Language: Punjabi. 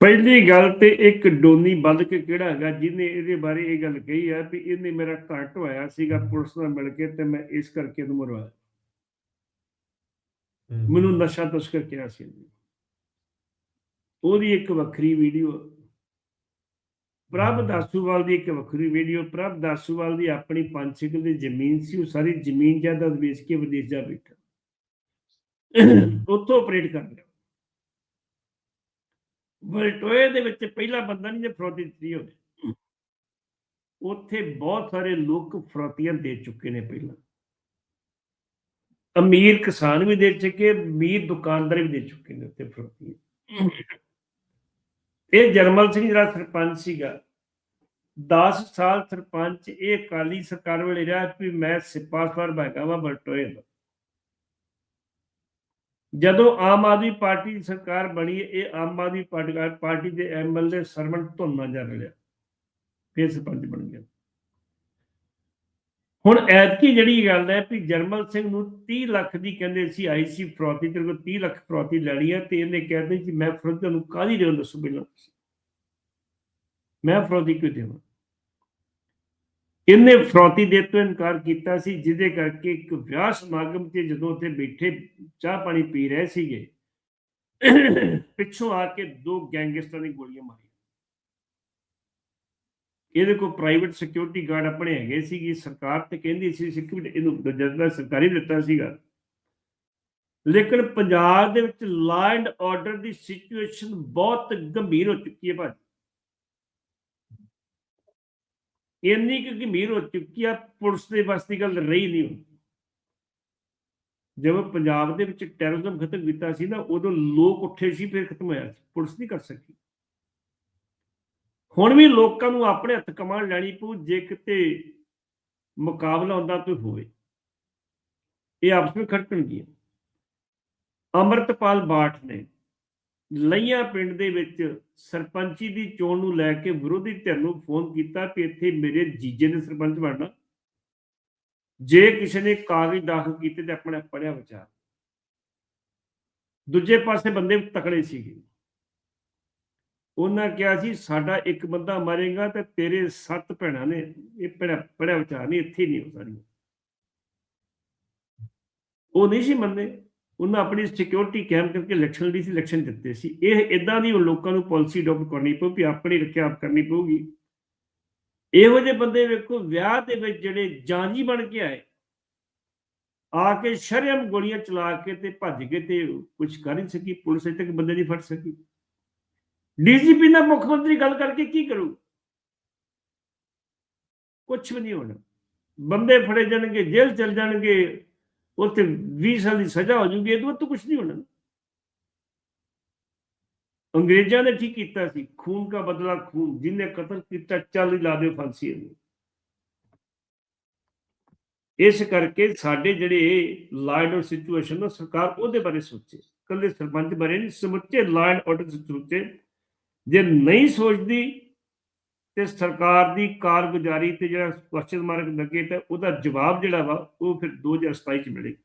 ਪਹਿਲੀ ਗੱਲ ਤੇ ਇੱਕ ਡੋਨੀ ਬੰਦ ਕੇ ਕਿਹੜਾ ਹੈਗਾ ਜਿਹਨੇ ਇਹਦੇ ਬਾਰੇ ਇਹ ਗੱਲ ਕਹੀ ਆ ਵੀ ਇਹਨੇ ਮੇਰਾ ਘਰ ਢੋਇਆ ਸੀਗਾ ਪੁਲਿਸ ਨਾਲ ਮਿਲ ਕੇ ਤੇ ਮੈਂ ਇਸ ਕਰਕੇ ਇਹਨੂੰ ਮਰਵਾਇਆ। ਮੈਨੂੰ ਨਸ਼ਾ ਤਸਕਰ ਕਿਹਾ ਸੀ। ਉਹਦੀ ਇੱਕ ਵੱਖਰੀ ਵੀਡੀਓ। ਪ੍ਰਭ ਦਾਸੂਵਾਲ ਦੀ ਇੱਕ ਵੱਖਰੀ ਵੀਡੀਓ। ਪ੍ਰਭ ਦਾਸੂਵਾਲ ਦੀ ਆਪਣੀ ਪੰਜ ਸਿਕਲ ਦੀ ਜ਼ਮੀਨ ਸੀ ਉਹ ਸਾਰੀ ਜ਼ਮੀਨ ਜਾਇਦਾਦ ਵੇਚ ਕੇ ਵਿਦੇਸ਼ ਜਾ ਬੈਠਾ। ਉੱਥੋਂ ਆਪਰੇਟ ਕਰ ਲਿਆ ਵਲਟੋਏ ਦੇ ਵਿੱਚ ਪਹਿਲਾ ਬੰਦਾ ਨਹੀਂ ਜੇ ਫਰੋਤੀ ਦਿੱਤੀ ਹੋਵੇ ਉੱਥੇ ਬਹੁਤ ਸਾਰੇ ਲੋਕ ਫਰੋਤੀਆਂ ਦੇ ਚੁੱਕੇ ਨੇ ਪਹਿਲਾਂ। ਅਮੀਰ ਕਿਸਾਨ ਵੀ ਦੇ ਚੁੱਕੇ ਅਮੀਰ ਦੁਕਾਨਦਾਰ ਵੀ ਦੇ ਚੁੱਕੇ ਨੇ ਉੱਥੇ ਫਰੋਤੀਆਂ। ਇਹ ਜਰਮਲ ਸਿੰਘ ਜਿਹੜਾ ਸਰਪੰਚ ਸੀਗਾ 10 ਸਾਲ ਸਰਪੰਚ ਇਹ ਅਕਾਲੀ ਸਰਕਾਰ ਵੇਲੇ ਰਿਹਾ ਵੀ ਮੈਂ ਸਿਪਾਸਵਾਰ ਬੈਗਾ ਵਾ ਬਲਟੋਏ ਦਾ। ਜਦੋਂ ਆਮ ਆਦਮੀ ਪਾਰਟੀ ਦੀ ਸਰਕਾਰ ਬਣੀ ਇਹ ਆਮ ਆਦਮੀ ਪਾਰਟੀ ਪਾਰਟੀ ਦੇ ਐਮਐਲਏ ਸਰਵਣ ਧੁੰਨਾ ਜਾ ਰਿਹਾ। ਫਿਰ ਸਰਪੰਚ ਬਣ ਗਿਆ। ਹੁਣ ਐਤਕੀ ਜਿਹੜੀ ਗੱਲ ਹੈ ਵੀ ਜਰਮਲ ਸਿੰਘ ਨੂੰ 30 ਲੱਖ ਦੀ ਕਹਿੰਦੇ ਸੀ ਆਈ ਸੀ ਫਰੋਤੀ, ਤੇਰੇ ਕੋਲ 30 ਲੱਖ ਫਰੋਤੀ ਲੈਣੀ ਹੈ ਤੇ ਇਹਨੇ ਕਹਿੰਦੇ ਕਿ ਮੈਂ ਫਰੋਤੀ ਤੁਹਾਨੂੰ ਕਾਹਦੀ ਦੇਵਾਂ, ਦੱਸੋ ਪਹਿਲਾਂ ਤੁਸੀਂ। ਮੈਂ ਫਰੋਤੀ ਕਿਉਂ ਦੇਵਾਂ? ਇਹਨੇ ਫਰੋਤੀ ਦੇ ਤੋਂ ਇਨਕਾਰ ਕੀਤਾ ਸੀ, ਜਿਹਦੇ ਕਰਕੇ ਇੱਕ ਵਿਆਹ ਸਮਾਗਮ ਤੇ ਜਦੋਂ ਉੱਥੇ ਬੈਠੇ ਚਾਹ ਪਾਣੀ ਪੀ ਰਹੇ ਸੀਗੇ, ਪਿੱਛੋਂ ਆ ਕੇ ਦੋ ਗੈਂਗਸਟਰਾਂ ਨੇ ਗੋਲੀਆਂ ਮਾਰੀਆਂ। ਇਹਦੇ ਕੋਲ ਪ੍ਰਾਈਵੇਟ ਸਿਕਿਉਰਿਟੀ ਗਾਰਡ ਆਪਣੇ ਹੈਗੇ ਸੀਗੇ, ਸਰਕਾਰ ਤੇ ਕਹਿੰਦੀ ਸੀ ਸਿਕਿਉਰਿਟੀ ਇਹਨੂੰ ਜਦਦਾ ਸਰਕਾਰੀ ਦਿੱਤਾ ਸੀਗਾ। ਲੇਕਿਨ ਪੰਜਾਬ ਦੇ ਵਿੱਚ law and order the situation ਬਹੁਤ ਗੰਭੀਰ ਹੋ ਚੁੱਕੀ ਹੈ ਭਾਜੀ। ਇੰਨੀ ਕਿ ਗੰਭੀਰ ਹੋ ਚੁੱਕੀ ਆ, ਪੁਲਿਸ ਦੇ ਬਸ ਦੀ ਗੱਲ ਰਹੀ ਨਹੀਂ ਹੁਣ। ਜਦੋਂ ਪੰਜਾਬ ਦੇ ਵਿੱਚ ਟੈਰਰਿਜ਼ਮ ਖਤਮ ਕੀਤਾ ਸੀ ਨਾ, ਉਦੋਂ ਲੋਕ ਉੱਠੇ ਸੀ, ਫਿਰ ਖਤਮ ਹੋਇਆ ਸੀ। ਪੁਲਿਸ ਨਹੀਂ ਕਰ ਸਕੀ। ਹੁਣ ਵੀ ਲੋਕਾਂ ਨੂੰ ਆਪਣੇ ਹੱਥ ਕਮਾਂਡ ਲੈਣੀ ਪਊ, ਜੇ ਕਿਤੇ ਮੁਕਾਬਲਾ ਹੁੰਦਾ ਕੋਈ ਹੋਵੇ। ਇਹ ਆਪਸ ਵਿੱਚ ਖੜਕਣਗੀਆਂ। ਅਮਰਤਪਾਲ ਬਾਠ ਨੇ ਲਈਆਂ ਪਿੰਡ ਦੇ ਵਿੱਚ ਸਰਪੰਚੀ ਦੀ ਚੋਣ ਨੂੰ ਲੈ ਕੇ ਵਿਰੋਧੀ ਧਿਰ ਨੂੰ ਫੋਨ ਕੀਤਾ ਕਿ ਇੱਥੇ ਮੇਰੇ ਜੀਜੇ ਨੇ ਸਰਪੰਚ ਬਣਨਾ। ਜੇ ਕਿਸੇ ਨੇ ਕਾਗਜ਼ ਦਾਖਲ ਕੀਤੇ ਤੇ ਆਪਣੇ ਪੜਿਆ ਵਿਚਾਰ। ਦੂਜੇ ਪਾਸੇ ਬੰਦੇ ਤਕੜੇ ਸੀਗੇ। ਉਹਨਾਂ ਕਿਹਾ ਸੀ, ਸਾਡਾ ਇੱਕ ਬੰਦਾ ਮਰੇਗਾ ਤੇ ਤੇਰੇ ਸੱਤ ਭੈਣਾਂ ਨੇ, ਇਹ ਪੜਿਆ ਪੜਿਆ ਵਿਚਾਰ ਨਹੀਂ, ਇੱਥੇ ਨਹੀਂ ਹੋ ਸਾਰੀਆਂ ਉਹ ਨਹੀਂ ਸੀ ਮੰਨੇ ਉਹਨਾਂ ਆਪਣੀ ਸਿਕਿਉਰਿਟੀ ਕੈਮ ਕਰਕੇ ਇਲੈਕਸ਼ਨ ਲੜੀ ਸੀ ਇਲੈਕਸ਼ਨ ਦਿੱਤੇ ਸੀ। ਇਹ ਇਦਾਂ ਦੀ ਲੋਕਾਂ ਨੂੰ ਪਾਲਿਸੀ ਅਡਾਪਟ ਕਰਨੀ ਪਊ ਵੀ ਆਪਣੀ ਰੱਖਿਆ ਆਪ ਕਰਨੀ ਪਊਗੀ। ਇਹੋ ਜਿਹੇ ਬੰਦੇ ਵੇਖੋ, ਵਿਆਹ ਦੇ ਵਿੱਚ ਜਿਹੜੇ ਜਾਂਜੀ ਬਣ ਕੇ ਆਏ, ਆ ਕੇ ਸ਼ਰਮ ਗੋਲੀਆਂ ਚਲਾ ਕੇ ਤੇ ਭੱਜ ਗਏ ਤੇ ਕੁਝ ਕਰ ਨਹੀਂ ਸਕੀ, ਪੁਲਿਸ ਅਜੇ ਤੱਕ ਬੰਦੇ ਨਹੀਂ ਫੜ ਸਕੀ। ਡੀਜੀਪੀ ਨਾਲ ਮੁੱਖ ਮੰਤਰੀ ਗੱਲ ਕਰਕੇ ਕੀ ਕਰੂ? ਕੁਝ ਵੀ ਨਹੀਂ ਹੋਣਾ। ਬੰਦੇ ਫੜੇ ਜਾਣਗੇ, ਜੇਲ੍ਹ ਚਲ ਜਾਣਗੇ ਉੱਥੇ 20 ਸਾਲ ਦੀ ਸਜ਼ਾ ਹੋ ਜੂਗੀ ਇਹ ਤੋਂ ਕੁਝ ਨਹੀਂ ਹੋਣਾ ਅੰਗਰੇਜ਼ਾਂ ਨੇ ਠੀਕ ਕੀਤਾ ਸੀ, ਖੂਨ ਦਾ ਬਦਲਾ ਖੂਨ, ਜਿਨੇ ਕਤਲ ਕੀਤਾ, ਚੱਲ ਲਾ ਦਿਓ ਫਾਂਸੀ ਇਹਨੂੰ। ਇਸ ਕਰਕੇ ਸਾਡੇ ਜਿਹੜੇ ਲਾ ਐਂਡ ਸਿਚੁਏਸ਼ਨ ਨਾ, ਸਰਕਾਰ ਉਹਦੇ ਬਾਰੇ ਸੋਚੇ। ਕੱਲੇ ਸਰਪੰਚ ਬਾਰੇ ਨਹੀਂ, ਸਮੁੱਚੇ ਲਾ ਆਰਡਰ ਸੋਚੇ। ਜੇ ਨਹੀਂ ਸੋਚਦੀ ਤੇ ਸਰਕਾਰ ਦੀ ਕਾਰਗੁਜ਼ਾਰੀ ਤੇ ਜਿਹੜਾ ਕੁਐਸਚਨ ਮਾਰਕ ਲੱਗੇ ਤਾਂ ਉਹਦਾ ਜਵਾਬ ਜਿਹੜਾ ਵਾ, ਉਹ ਫਿਰ 2027 ਚ ਮਿਲੇਗਾ